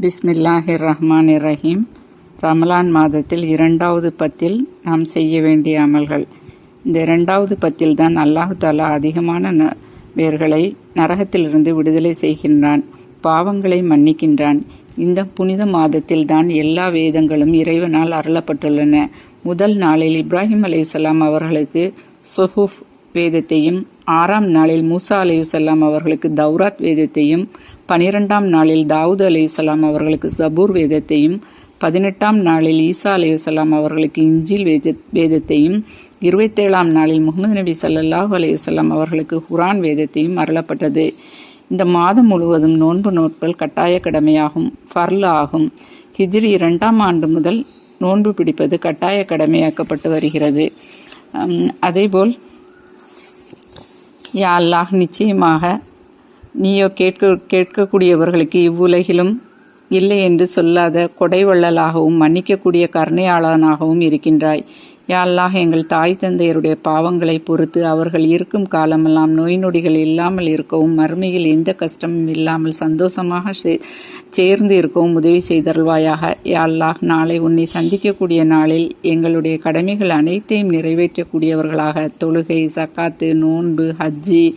பிஸ்மில்லாஹிர் ரஹ்மான் ரஹீம் ரமலான் மாதத்தில் இரண்டாவது பத்தில் நாம் செய்ய வேண்டிய அமல்கள். இந்த இரண்டாவது பத்தில் தான் அல்லாஹு தாலா அதிகமான ந- பேர்களை நரகத்திலிருந்து விடுதலை செய்கின்றான் பாவங்களை மன்னிக்கின்றான். இந்த புனித மாதத்தில் தான் எல்லா வேதங்களும் இறைவனால் அருளப்பட்டுள்ளன. முதல் நாளில் இப்ராஹிம் அலைஹிஸ்ஸலாம் அவர்களுக்கு சொஹூஃப் வேதத்தையும் ஆறாம் நாளில் மூசா அலையுசல்லாம் அவர்களுக்கு தௌராத் வேதத்தையும் பனிரெண்டாம் நாளில் தாவூத் அலையுசல்லாம் அவர்களுக்கு சபூர் வேதத்தையும் பதினெட்டாம் நாளில் ஈசா அலையுசல்லாம் அவர்களுக்கு இஞ்சில் வேத வேதத்தையும் இருபத்தேழாம் நாளில் முகமது நபி சல்லாஹூ அலையுசல்லாம் அவர்களுக்கு குரான் வேதத்தையும் அருளப்பட்டது. இந்த மாதம் முழுவதும் நோன்பு நோட்கள் கட்டாய கடமையாகும் ஃபர்ல் ஆகும். ஹிஜ்ரி இரண்டாம் ஆண்டு முதல் நோன்பு பிடிப்பது கட்டாய கடமையாக்கப்பட்டு வருகிறது. அதேபோல் யா அல்லாஹ் நிச்சயமாக நீயோ கேட்க கேட்கக்கூடியவர்களுக்கு இவ்வுலகிலும் இல்லை என்று சொல்லாத கொடைவள்ளலாகவும் மன்னிக்கக்கூடிய கருணையாளனாகவும் இருக்கின்றாய். யாழ்லாக எங்கள் தாய் தந்தையருடைய பாவங்களை பொறுத்து அவர்கள் இருக்கும் காலமெல்லாம் நோய் நொடிகள் இல்லாமல் இருக்கவும் மறுமையில் எந்த கஷ்டமும் இல்லாமல் சந்தோஷமாக சே- சேர்ந்து இருக்கவும் உதவி செய்தருள்வாயாக. யா நாளை உன்னை சந்திக்கக்கூடிய நாளில் எங்களுடைய கடமைகள் அனைத்தையும் நிறைவேற்றக்கூடியவர்களாக தொழுகை சக்காத்து நோன்பு ஹஜ்ஜி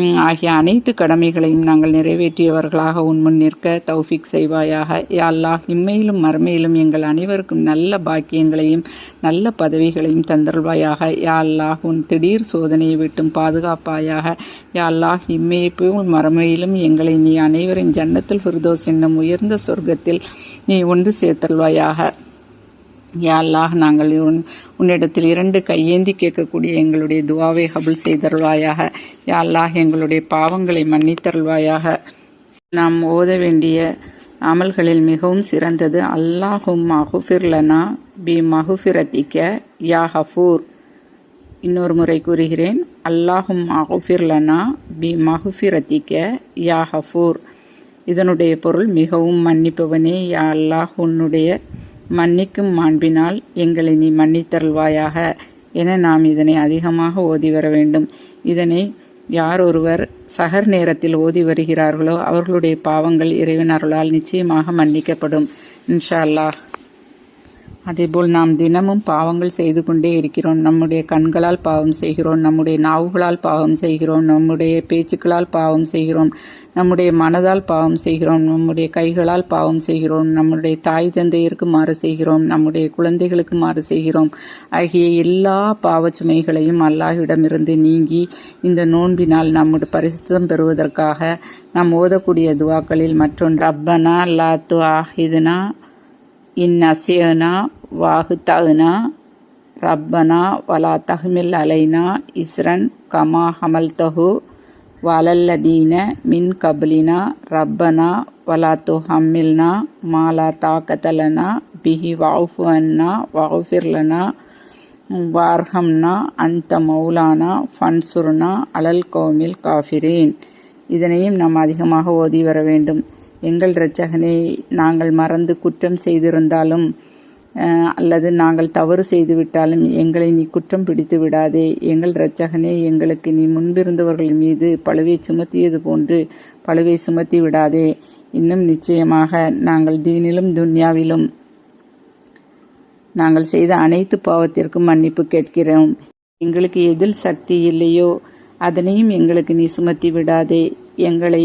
ஆகிய அனைத்து கடமைகளையும் நாங்கள் நிறைவேற்றியவர்களாக உன் முன் நிற்க தௌஃபிக் செய்வாயாக. யா அல்லாஹ் இம்மையிலும் மறுமையிலும் எங்கள் அனைவருக்கும் நல்ல பாக்கியங்களையும் நல்ல பதவிகளையும் தந்தருள்வாயாக. யா அல்லாஹ் உன் திடீர் சோதனையை விட்டும் பாதுகாப்பாயாக. யா அல்லாஹ் இம்மையை போல் மறுமையிலும் எங்களை நீ அனைவரின் ஜன்னத்தில் ஃபிர்தோஸ் என்னும் உயர்ந்த சொர்க்கத்தில் நீ ஒன்று சேர்த்தல்வாயாக யா அல்லாஹ் நாங்கள் உன் உன்னிடத்தில் இரண்டு கையேந்தி கேட்கக்கூடிய எங்களுடைய துவாவை ஹபுல் செய்தருள்வாயாக. யா அல்லாஹ் எங்களுடைய பாவங்களை மன்னித்தருள்வாயாக. நாம் ஓத வேண்டிய அமல்களில் மிகவும் சிறந்தது அல்லாஹும் மஹுஃபிர்லனா பி மஹுஃபிரத்திக்க யா ஹஃபூர். இன்னொரு முறை கூறுகிறேன் அல்லாஹும் மஹுஃபிர்லனா பி மஹுஃபிரத்திக்க யா ஹஃபூர். இதனுடைய பொருள் மிகவும் மன்னிப்பவனே யா அல்லாஹ் உன்னுடைய மன்னிக்கும் மாண்பினால் எங்களை நீ மன்னித்தருள்வாயாக என நாம் இதனை அதிகமாக ஓதி வர வேண்டும். இதனை யார் ஒருவர் சகர் நேரத்தில் ஓதி வருகிறார்களோ அவர்களுடைய பாவங்கள் இறைவன் அருளால் நிச்சயமாக மன்னிக்கப்படும். இன்ஷா அல்லாஹ். அதேபோல் நாம் தினமும் பாவங்கள் செய்து கொண்டே இருக்கிறோம். நம்முடைய கண்களால் பாவம் செய்கிறோம். நம்முடைய நாவுகளால் பாவம் செய்கிறோம். நம்முடைய பேச்சுக்களால் பாவம் செய்கிறோம். நம்முடைய மனதால் பாவம் செய்கிறோம். நம்முடைய கைகளால் பாவம் செய்கிறோம். நம்முடைய தாய் தந்தையருக்கு மாறு செய்கிறோம். நம்முடைய குழந்தைகளுக்கு மாறு செய்கிறோம். ஆகிய எல்லா பாவச்சுமைகளையும் அல்லாஹ்விடமிருந்து நீங்கி இந்த நோன்பினால் நம்முடைய பரிசுத்தம் பெறுவதற்காக நாம் ஓதக்கூடிய துவாக்களில் மற்றொன்று. ரப்பனா லா து ஆஹிதுனா இன் அசியனா வாகுத்தகுனா ரப்பனா வலா தஹ்மில் அலைனா இஸ்ரன் கமா ஹமல்தஹு வலல்லதீன மின் கபலினா ரப்பனா வலா துஹம்மில்னா மாலா தாக்கதலனா பிஹி வாஃபுவன்னா வாஃபிர்லனா வார்ஹம்னா அந்த மௌலானா ஃபன்சுர்னா அலல் கோமில் காஃபிரீன் இதனையும் நாம் அதிகமாக ஓதி வர வேண்டும். எங்கள் இரட்சகனை நாங்கள் மறந்து குற்றம் செய்திருந்தாலும் அல்லது நாங்கள் தவறு செய்துவிட்டாலும் எங்களை நீ குற்றம் பிடித்து விடாதே. எங்கள் இரட்சகனே எங்களுக்கு நீ முன்பிருந்தவர்கள் மீது பழுவை சுமத்தியது போன்று பழுவை சுமத்தி விடாதே. இன்னும் நிச்சயமாக நாங்கள் தீனிலும் துன்யாவிலும் நாங்கள் செய்த அனைத்து பாவத்திற்கும் மன்னிப்பு கேட்கிறோம். எங்களுக்கு எதில் சக்தி இல்லையோ அதனையும் எங்களுக்கு நீ சுமத்தி விடாதே. எங்களை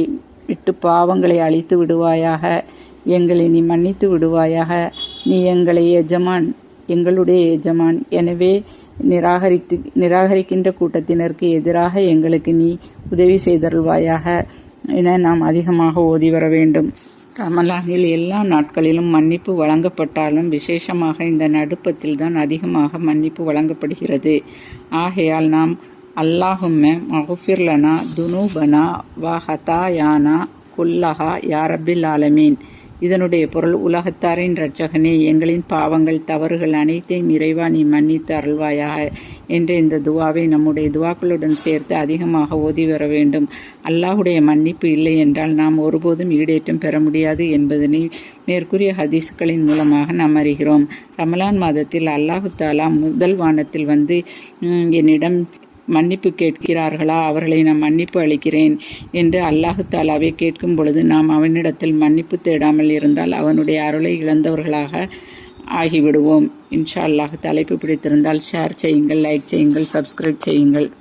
விட்டு பாவங்களை அழித்து விடுவாயாக எங்களை நீ மன்னித்து விடுவாயாக. நீ எங்களை எஜமான் எங்களுடைய எஜமான். எனவே நிராகரித்து நிராகரிக்கின்ற கூட்டத்தினருக்கு எதிராக எங்களுக்கு நீ உதவி செய்தருள்வாயாக என நாம் அதிகமாக ஓதி வர வேண்டும். ரமலானில் எல்லா நாட்களிலும் மன்னிப்பு வழங்கப்பட்டாலும் விசேஷமாக இந்த நடுப்பத்தில் தான் அதிகமாக மன்னிப்பு வழங்கப்படுகிறது. ஆகையால் நாம் அல்லாஹும்ம மகுஃபிர்லனா துனூபனா வ ஹதாயானா குல்லஹா யாரபில் ஆலமீன். இதனுடைய பொருள் உலகத்தாரின் இரட்சகனே எங்களின் பாவங்கள் தவறுகள் அனைத்தையும் இறைவா நீ மன்னித்து அருள்வாயாக என்ற இந்த துவாவை நம்முடைய துவாக்களுடன் சேர்த்து அதிகமாக ஓதி வர வேண்டும். அல்லாஹுடைய மன்னிப்பு இல்லை என்றால் நாம் ஒருபோதும் ஈடேற்றம் பெற முடியாது என்பதனை மேற்கூறிய ஹதீஸ்களின் மூலமாக நாம் அறிகிறோம். ரமலான் மாதத்தில் அல்லாஹு தாலா முதல் வானத்தில் வந்து என்னிடம் மன்னிப்பு கேட்கிறார்களா? அவர்களை நான் மன்னிப்பு அளிக்கிறேன் என்று அல்லாஹு தாலாவை கேட்கும் பொழுது நாம் அவனிடத்தில் மன்னிப்பு தேடாமல் இருந்தால் அவனுடைய அருளை இழந்தவர்களாக ஆகிவிடுவோம். இன்ஷா அல்லாஹ் தலைப்பு பிடித்திருந்தால் ஷேர் செய்யுங்கள் லைக் செய்யுங்கள் சப்ஸ்கிரைப் செய்யுங்கள்.